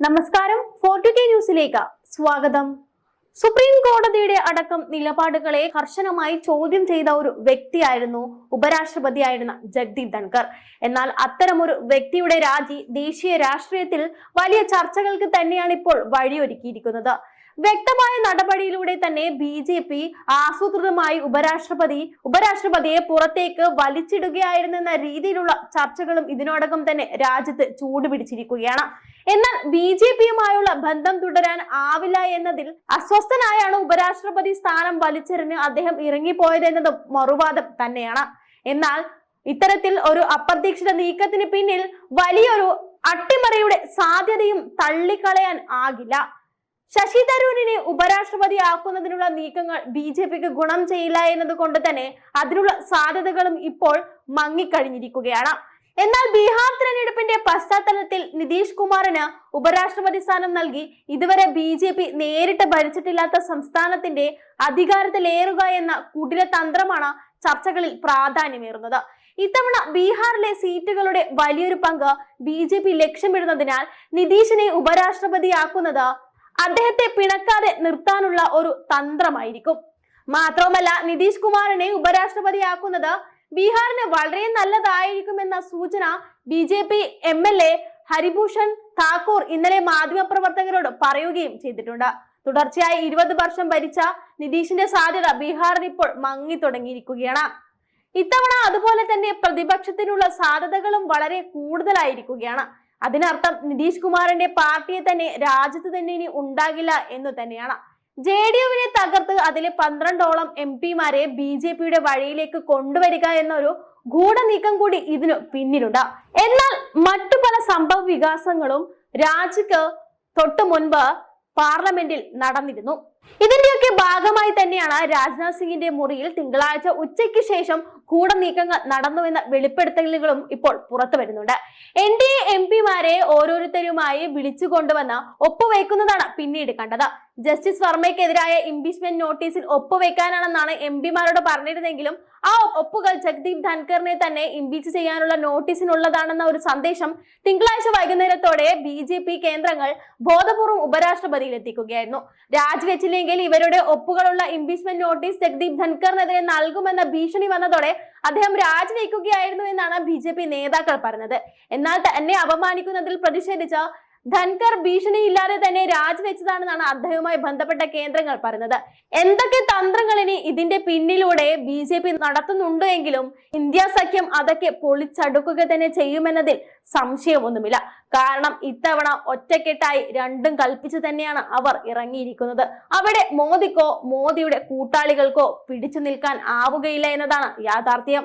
നമസ്കാരം ഫോർട്ടു കെ ന്യൂസിലേക്ക് സ്വാഗതം. സുപ്രീം കോടതിയുടെ അടക്കം നിലപാടുകളെ കർശനമായി ചോദ്യം ചെയ്ത ഒരു വ്യക്തിയായിരുന്നു ഉപരാഷ്ട്രപതിയായിരുന്ന ജഗ്ദീപ് ധൻകർ എന്നാൽ അത്തരമൊരു വ്യക്തിയുടെ രാജി ദേശീയ രാഷ്ട്രീയത്തിൽ വലിയ ചർച്ചകൾക്ക് തന്നെയാണ് ഇപ്പോൾ വഴിയൊരുക്കിയിരിക്കുന്നത്. വ്യക്തമായ നടപടിയിലൂടെ തന്നെ ബി ജെ പി ആസൂത്രിതമായി ഉപരാഷ്ട്രപതി ഉപരാഷ്ട്രപതിയെ പുറത്തേക്ക് വലിച്ചിടുകയായിരുന്നെന്ന രീതിയിലുള്ള ചർച്ചകളും ഇതിനോടകം തന്നെ രാജ്യത്ത് ചൂടുപിടിച്ചിരിക്കുകയാണ്. എന്നാൽ ബി ജെ പിയുമായുള്ള ബന്ധം തുടരാൻ ആവില്ല എന്നതിൽ അസ്വസ്ഥനായാണ് ഉപരാഷ്ട്രപതി സ്ഥാനം വലിച്ചെറിഞ്ഞ് അദ്ദേഹം ഇറങ്ങിപ്പോയത് എന്നതും മറുവാദം തന്നെയാണ്. എന്നാൽ ഇത്തരത്തിൽ ഒരു അപ്രതീക്ഷിത നീക്കത്തിന് പിന്നിൽ വലിയൊരു അട്ടിമറിയുടെ സാധ്യതയും തള്ളിക്കളയാൻ ആകില്ല. ശശി തരൂരിനെ ഉപരാഷ്ട്രപതി ആക്കുന്നതിനുള്ള നീക്കങ്ങൾ ബി ജെ പിക്ക് ഗുണം ചെയ്യില്ല എന്നതുകൊണ്ട് തന്നെ അതിനുള്ള സാധ്യതകളും ഇപ്പോൾ മങ്ങിക്കഴിഞ്ഞിരിക്കുകയാണ്. എന്നാൽ ബീഹാർ തിരഞ്ഞെടുപ്പിന്റെ പശ്ചാത്തലത്തിൽ നിതീഷ് കുമാറിന് ഉപരാഷ്ട്രപതി സ്ഥാനം നൽകി. ഇതുവരെ ബി ജെ പി നേരിട്ട് ഭരിച്ചിട്ടില്ലാത്ത സംസ്ഥാനത്തിന്റെ അധികാരത്തിലേറുക എന്ന കുടില തന്ത്രമാണ് ചർച്ചകളിൽ പ്രാധാന്യമേറുന്നത്. ഇത്തവണ ബീഹാറിലെ സീറ്റുകളുടെ വലിയൊരു പങ്ക് ബി ജെ പി ലക്ഷ്യമിടുന്നതിനാൽ നിതീഷിനെ ഉപരാഷ്ട്രപതിയാക്കുന്നത് അദ്ദേഹത്തെ പിണക്കാതെ നിർത്താനുള്ള ഒരു തന്ത്രമായിരിക്കും. മാത്രവുമല്ല നിതീഷ് കുമാറിനെ ഉപരാഷ്ട്രപതിയാക്കുന്നത് ബീഹാറിന് വളരെ നല്ലതായിരിക്കുമെന്ന സൂചന B J P M L A Haribhushan Thakur ഇന്നലെ മാധ്യമപ്രവർത്തകരോട് പറയുകയും ചെയ്തിട്ടുണ്ട്. തുടർച്ചയായി ഇരുപത് വർഷം ഭരിച്ച നിതീഷിന്റെ സാധ്യത ബീഹാറിൽ ഇപ്പോൾ മങ്ങി തുടങ്ങിയിരിക്കുകയാണ്. ഇത്തവണ അതുപോലെ തന്നെ പ്രതിപക്ഷത്തിനുള്ള സാധ്യതകളും വളരെ കൂടുതലായിരിക്കുകയാണ്. അതിനർത്ഥം നിതീഷ് കുമാറിന്റെ പാർട്ടിയെ തന്നെ രാജ്യത്ത് തന്നെ ഇനി ഉണ്ടാകില്ല എന്ന് തന്നെയാണ്. ജെ ഡി യുവിനെ തകർത്ത് അതിലെ പന്ത്രണ്ടോളം എം പിമാരെ ബി ജെ പിയുടെ വഴിയിലേക്ക് കൊണ്ടുവരിക എന്നൊരു ഗൂഢനീക്കം കൂടി ഇതിനു പിന്നിലുണ്ട്. എന്നാൽ മറ്റു പല സംഭവ വികാസങ്ങളും രാജ്യക്ക് തൊട്ടു മുൻപ് പാർലമെന്റിൽ നടന്നിരുന്നു. ഇതിന്റെയൊക്കെ ഭാഗമായി തന്നെയാണ് രാജ്നാഥ് സിംഗിന്റെ മുറിയിൽ തിങ്കളാഴ്ച ഉച്ചയ്ക്ക് ശേഷം ഗൂഢനീക്കങ്ങൾ നടന്നുവെന്ന വെളിപ്പെടുത്തലുകളും ഇപ്പോൾ പുറത്തു വരുന്നുണ്ട്. എൻ ഡി എ എം പിമാരെ ഓരോരുത്തരുമായി വിളിച്ചു കൊണ്ടുവന്ന് ഒപ്പുവെക്കുന്നതാണ് പിന്നീട് കണ്ടത്. ജസ്റ്റിസ് വർമ്മയ്ക്കെതിരായ ഇംപീച്ച്മെന്റ് നോട്ടീസിൽ ഒപ്പുവെക്കാനാണെന്നാണ് എം പിമാരോട് പറഞ്ഞിരുന്നെങ്കിലും ആ ഒപ്പുകൾ ജഗ്ദീപ് ധൻകറിനെ തന്നെ ഇംപീച്ച് ചെയ്യാനുള്ള നോട്ടീസിനുള്ളതാണെന്ന ഒരു സന്ദേശം തിങ്കളാഴ്ച വൈകുന്നേരത്തോടെ ബി ജെ പി കേന്ദ്രങ്ങൾ ബോധപൂർവം ഉപരാഷ്ട്രപതിയിൽ എത്തിക്കുകയായിരുന്നു രാജിവെച്ചില്ലെങ്കിൽ ഇവരുടെ ഒപ്പുകളുള്ള ഇംപീച്ച്മെന്റ് നോട്ടീസ് ജഗ്ദീപ് ധൻകറിനെതിരെ നൽകുമെന്ന ഭീഷണി വന്നതോടെ അദ്ദേഹം രാജിവെക്കുകയായിരുന്നു എന്നാണ് ബി നേതാക്കൾ പറഞ്ഞത്. എന്നാൽ തന്നെ അപമാനിക്കുന്നതിൽ പ്രതിഷേധിച്ച ധൻകർ ഭീഷണിയില്ലാതെ തന്നെ രാജിവെച്ചതാണെന്നാണ് അദ്ദേഹവുമായി ബന്ധപ്പെട്ട കേന്ദ്രങ്ങൾ പറയുന്നത്. എന്തൊക്കെ തന്ത്രങ്ങൾ ഇനി ഇതിന്റെ പിന്നിലൂടെ ബി ജെ പി നടത്തുന്നുണ്ടോ എങ്കിലും ഇന്ത്യ സഖ്യം അതൊക്കെ പൊളിച്ചടുക്കുക തന്നെ ചെയ്യുമെന്നതിൽ സംശയമൊന്നുമില്ല. കാരണം ഇത്തവണ ഒറ്റക്കെട്ടായി രണ്ടും കൽപ്പിച്ചു തന്നെയാണ് അവർ ഇറങ്ങിയിരിക്കുന്നത്. അവിടെ മോദിക്കോ മോദിയുടെ കൂട്ടാളികൾക്കോ പിടിച്ചു നിൽക്കാൻ ആവുകയില്ല എന്നതാണ് യാഥാർത്ഥ്യം.